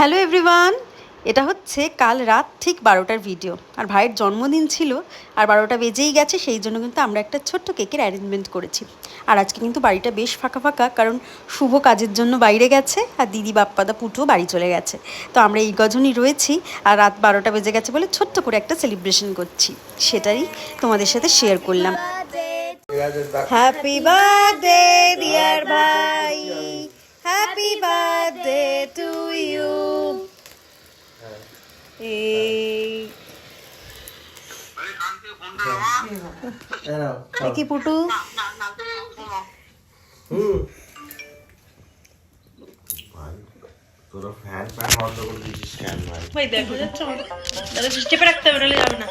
Hello everyone এটা হচ্ছে কাল রাত ঠিক বারোটার ভিডিও আর ভাইয়ের জন্মদিন ছিল, আর বারোটা বেজেই গেছে, সেই জন্য কিন্তু আমরা একটা ছোট্ট কেকের অ্যারেঞ্জমেন্ট করেছি। আর আজকে কিন্তু বাড়িটা বেশ ফাঁকা ফাঁকা, কারণ শুভ কাজের জন্য বাইরে গেছে, আর দিদি বাপ্পাদা পুটুও বাড়ি চলে গেছে। তো আমরা এই গজনই রয়েছি, আর রাত বারোটা বেজে গেছে বলে ছোট্ট করে একটা সেলিব্রেশন করছি। সেটাই তোমাদের সাথে শেয়ার করলাম। হ্যাপি বার্থডে ডিয়ার ভাই। হ্যাপি বার্থডে টু ইউ এই দেখি পুটু। তোরা ফ্যান ফ্যান বন্ধ করে দিয়েছিস কেন ভাই ভাই দেখো যাচ্ছ তাহলে চেপে রাখতে হবে নাহলে যাবে না।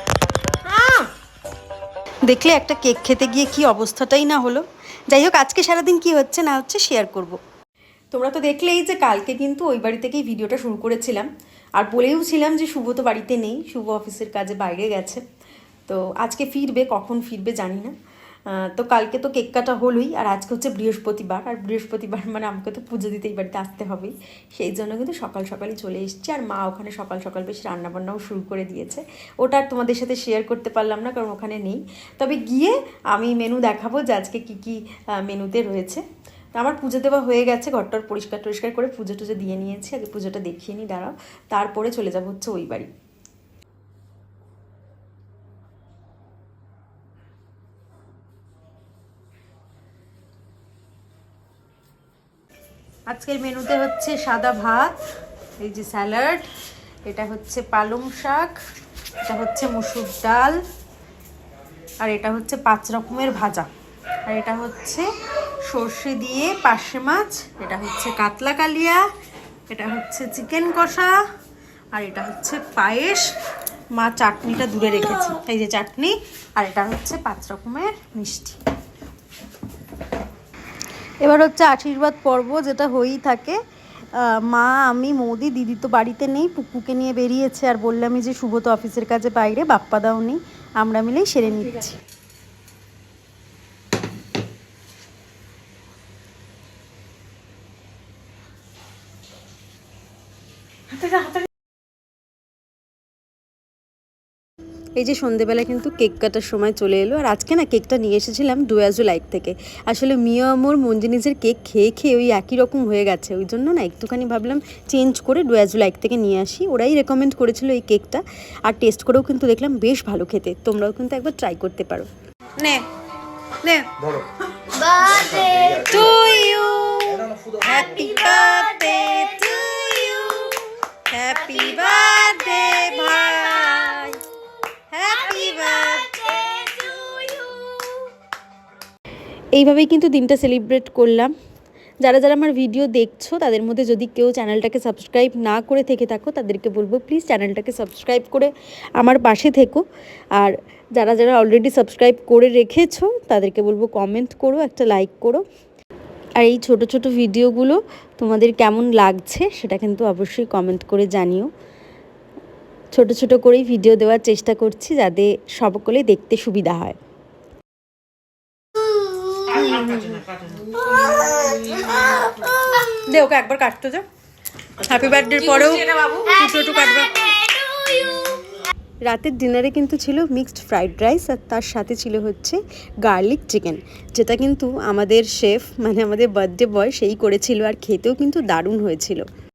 দেখলে একটা কেক খেতে গিয়ে কি অবস্থাটাই না হলো। যাই হোক আজকে সারাদিন কি হচ্ছে না হচ্ছে শেয়ার করব। তোমরা তো দেখলেই যে কালকে কিন্তু ওই বাড়ি থেকেই ভিডিওটা শুরু করেছিলাম। আর বলেও ছিলাম যে শুভ তো বাড়িতে নেই শুভ অফিসের কাজে বাইরে গেছে। তো আজকে ফিরবে, কখন ফিরবে জানি না। তো কালকে তো কেক কাটা হলোই, আর আজকে হচ্ছে বৃহস্পতিবার। আর বৃহস্পতিবার মানে আমাকে তো পুজো দিতে এই বাড়িতে আসতে হবেই। সেই জন্য কিন্তু সকাল সকালই চলে এসেছি, আর মা ওখানে সকাল সকাল বেশ রান্নাবান্নাও শুরু করে দিয়েছে। ওটা আর তোমাদের সাথে শেয়ার করতে পারলাম না, কারণ ওখানে নেই। তবে গিয়ে আমি মেনু দেখাবো যে আজকে কী কী মেনুতে রয়েছে। আমার পুজো দেওয়া হয়ে গেছে, ঘরটার পরিষ্কার টরিষ্কার করে পুজো টুজো দিয়ে নিয়েছি। আগে পুজোটা দেখিয়ে নিই দাঁড়াও। তারপরে চলে যাব হচ্ছে ওই বাড়ি। আজকের মেনুতে হচ্ছে সাদা ভাত, এই যে স্যালাড, এটা হচ্ছে পালং শাক, এটা হচ্ছে মুসুর ডাল, আর এটা হচ্ছে পাঁচ রকমের ভাজা। আর এটা হচ্ছে সর্ষে দিয়ে পার্শে মাছ, এটা হচ্ছে কাতলা কালিয়া, এটা হচ্ছে চিকেন কষা, আর এটা হচ্ছে পায়েস। মা চাটনিটা দূরে রেখেছি। এই যে চাটনি, আর এটা হচ্ছে পাঁচ রকমের মিষ্টি। এবার হচ্ছে আশীর্বাদ পর্ব যেটা হয়েই থাকে। মা আমি মৌদি দিদি তো বাড়িতে নেই পুকুকে নিয়ে বেরিয়েছে আর বললামই যে শুভ তো অফিসের কাজে বাইরে বাপ্পাদাও নেই আমরা মিলেই সেরে নিচ্ছি। এই যে সন্ধেবেলা কিন্তু কেক কাটার সময় চলে এলো আর আজকে না কেকটা নিয়ে এসেছিলাম ডুয়াজু লাইক থেকে। আসলে মিয়া আমর মঞ্জিনিজের কেক খেয়ে খেয়ে ওই একই রকম হয়ে গেছে। ওই জন্য না একটুখানি ভাবলাম চেঞ্জ করে ডুয়াজু লাইক থেকে নিয়ে আসি। ওরাই রেকমেন্ড করেছিল এই কেকটা আর টেস্ট করেও কিন্তু দেখলাম বেশ ভালো খেতে। তোমরাও কিন্তু একবার ট্রাই করতে পারো। নে নে। ধরো। To you happy birthday to you happy birthday ভাই হ্যাপি বার্থডে এইভাবেই কিন্তু দিনটা সেলিব্রেট করলাম। যারা যারা আমার ভিডিও দেখছ, তাদের মধ্যে যদি কেউ চ্যানেলটাকে সাবস্ক্রাইব না করে থেকে থাকো, তাদেরকে বলব প্লিজ চ্যানেলটাকে সাবস্ক্রাইব করে আমার পাশে থেকো। আর যারা যারা অলরেডি সাবস্ক্রাইব করে রেখেছো, তাদেরকে বলব কমেন্ট করো, একটা লাইক করো। আর এই ছোট ছোট ভিডিওগুলো তোমাদের কেমন লাগছে, সেটা কিন্তু অবশ্যই কমেন্ট করে জানিও। ছোট ছোট করেই ভিডিও দেওয়ার চেষ্টা করছি, যাতে সকলে দেখতে সুবিধা হয়। দে ওকে একবার কাটতে যা হ্যাপি বার্থডের পরেও দুটো একটু কাটবে। রাতের ডিনারে কিন্তু ছিল মিক্সড ফ্রাইড রাইস আর তার সাথে ছিল হচ্ছে গার্লিক চিকেন যেটা কিন্তু আমাদের শেফ মানে আমাদের বার্থডে বয় সেই করেছিল আর খেতেও কিন্তু দারুণ হয়েছিল।